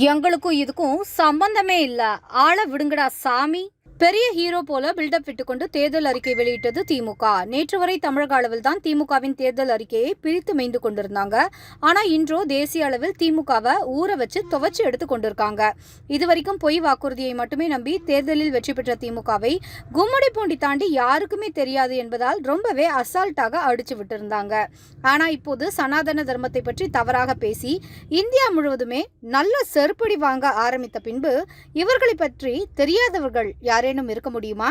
எங்களுக்கும் இதுக்கும் சம்பந்தமே இல்ல. ஆள விடுங்கடா சாமி. பெரிய ஹீரோ போல பில்டப் விட்டுக்கொண்டு தேர்தல் அறிக்கை வெளியிட்டது திமுக. நேற்று வரை தமிழக அளவில் தான் திமுகவின் தேர்தல் அறிக்கையை பிரித்து மேய்ந்து கொண்டிருந்தாங்க. ஆனா இன்றோ தேசிய அளவில் திமுகவை ஊற வச்சு துவச்சு எடுத்து கொண்டிருக்காங்க. இதுவரைக்கும் பொய் வாக்குறுதியை மட்டுமே நம்பி தேர்தலில் வெற்றி பெற்ற திமுகவை கும்மிடி பூண்டி தாண்டி யாருக்குமே தெரியாது என்பதால் ரொம்பவே அசால்ட்டாக அடிச்சு விட்டிருந்தாங்க. ஆனா இப்போது சனாதன தர்மத்தை பற்றி தவறாக பேசி இந்தியா முழுவதுமே நல்ல செருப்படி வாங்க ஆரம்பித்த பின்பு இவர்களை பற்றி தெரியாதவர்கள் யாரேனும் இருக்க முடியுமா?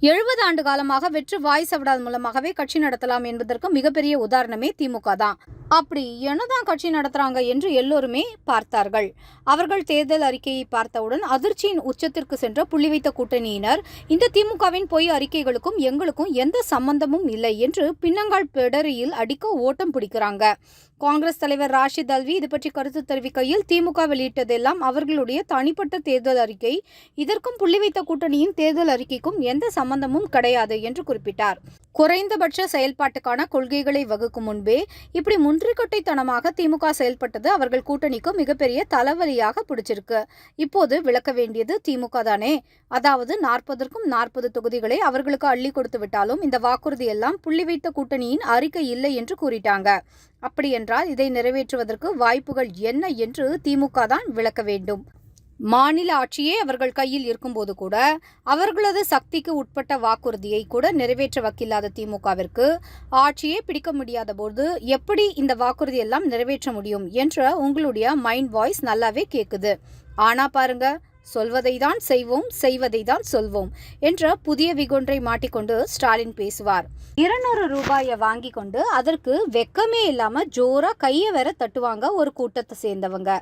எழுபது ஆண்டு காலமாக வெற்று வாய் சவடால் மூலமாகவே கட்சி நடத்தலாம் என்பதற்கு மிகப்பெரிய உதாரணமே திமுக தான். அப்படி என்னதான் கட்சி நடத்துறாங்க என்று எல்லோருமே பார்த்தார்கள். அவர்கள் தேர்தல் அறிக்கையை பார்த்தவுடன் அதிர்ச்சியின் உச்சத்திற்கு சென்ற புள்ளி வைத்த கூட்டணியினர் இந்த திமுகவின் பொய் அறிக்கைகளுக்கும் எங்களுக்கும் எந்த சம்பந்தமும் இல்லை என்று பின்னங்கால் பெடரியில் அடிக்க ஓட்டம் பிடிக்கிறாங்க. காங்கிரஸ் தலைவர் ராஷித் அல்வி இது பற்றி கருத்து தெரிவிக்கையில் திமுக வெளியிட்டதெல்லாம் அவர்களுடைய தனிப்பட்ட தேர்தல் அறிக்கை. இதற்கும் புள்ளி வைத்த கூட்டணியின் தேர்தல் அறிக்கைக்கும் எந்த சம்பந்தமும் கிடையாது என்று குறிப்பிட்டார். குறைந்தபட்ச செயல்பாட்டுக்கான கொள்கைகளை வகுக்கும் முன்பே இப்படி முன்றிக்கொட்டைத்தனமாக திமுக செயல்பட்டது அவர்கள் கூட்டணிக்கு மிகப்பெரிய தலைவலியாக பிடிச்சிருக்கு. இப்போது விளக்க வேண்டியது திமுக தானே. அதாவது நாற்பதற்கும் நாற்பது தொகுதிகளை அவர்களுக்கு அள்ளி கொடுத்து விட்டாலும் இந்த வாக்குறுதி எல்லாம் புள்ளி வைத்த கூட்டணியின் அறிக்கை இல்லை என்று கூறிட்டாங்க. அப்படியென்றால் இதை நிறைவேற்றுவதற்கு வாய்ப்புகள் என்ன என்று திமுக தான் விளக்க வேண்டும். மாநில ஆட்சியே அவர்கள் கையில் இருக்கும்போது கூட அவர்களது சக்திக்கு உட்பட்ட வாக்குறுதியை கூட நிறைவேற்ற வக்கில்லாத திமுகவிற்கு ஆட்சியே பிடிக்க முடியாத போது எப்படி இந்த வாக்குறுதி எல்லாம் நிறைவேற்ற முடியும் என்ற உங்களுடைய மைண்ட் வாய்ஸ் நல்லாவே கேட்குது ஆனா பாருங்க சொல்வதை தான் செய்வோம் செய்வதை தான் சொல்வோம் என்ற புதிய விகொன்றை மாட்டிக்கொண்டு ஸ்டாலின் பேசுவார். இருநூறு ரூபாயை வாங்கி கொண்டு அதற்கு வெக்கமே இல்லாம ஜோரா கையை வேற தட்டுவாங்க ஒரு கூட்டத்தை சேர்ந்தவங்க.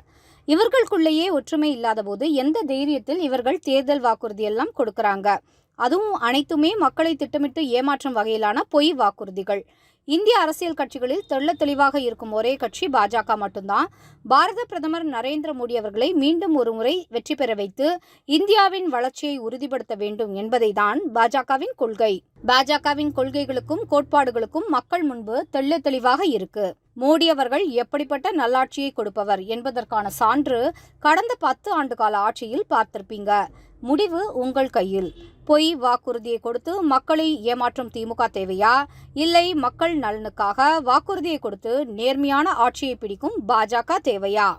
இவர்களுக்குள்ளேயே ஒற்றுமை இல்லாத போது எந்த தைரியத்தில் இவர்கள் தேர்தல் வாக்குறுதி எல்லாம் கொடுக்கறாங்க? அதுவும் அனைத்துமே மக்களை திட்டமிட்டு ஏமாற்றும் வகையிலான பொய் வாக்குறுதிகள். இந்திய அரசியல் கட்சிகளில் தெள்ள தெளிவாக இருக்கும் ஒரே கட்சி பாஜக மட்டும்தான். பாரத பிரதமர் நரேந்திர மோடி அவர்களை மீண்டும் ஒருமுறை வெற்றி பெற வைத்து இந்தியாவின் வளர்ச்சியை உறுதிப்படுத்த வேண்டும் என்பதை தான் பாஜகவின் கொள்கை. பாஜகவின் கொள்கைகளுக்கும் கோட்பாடுகளுக்கும் மக்கள் முன்பு தெள்ள தெளிவாக இருக்கு. மோடி அவர்கள் எப்படிப்பட்ட நல்லாட்சியை கொடுப்பவர் என்பதற்கான சான்று கடந்த பத்து ஆண்டு கால ஆட்சியில் பார்த்திருப்பீங்க. முடிவு உங்கள் கையில். பொய் வாக்குறுதியை கொடுத்து மக்களை ஏமாற்றும் திமுக தேவையா? இல்லை மக்கள் நலனுக்காக வாக்குறுதியை கொடுத்து நேர்மையான ஆட்சியை பிடிக்கும் பாஜக தேவையா?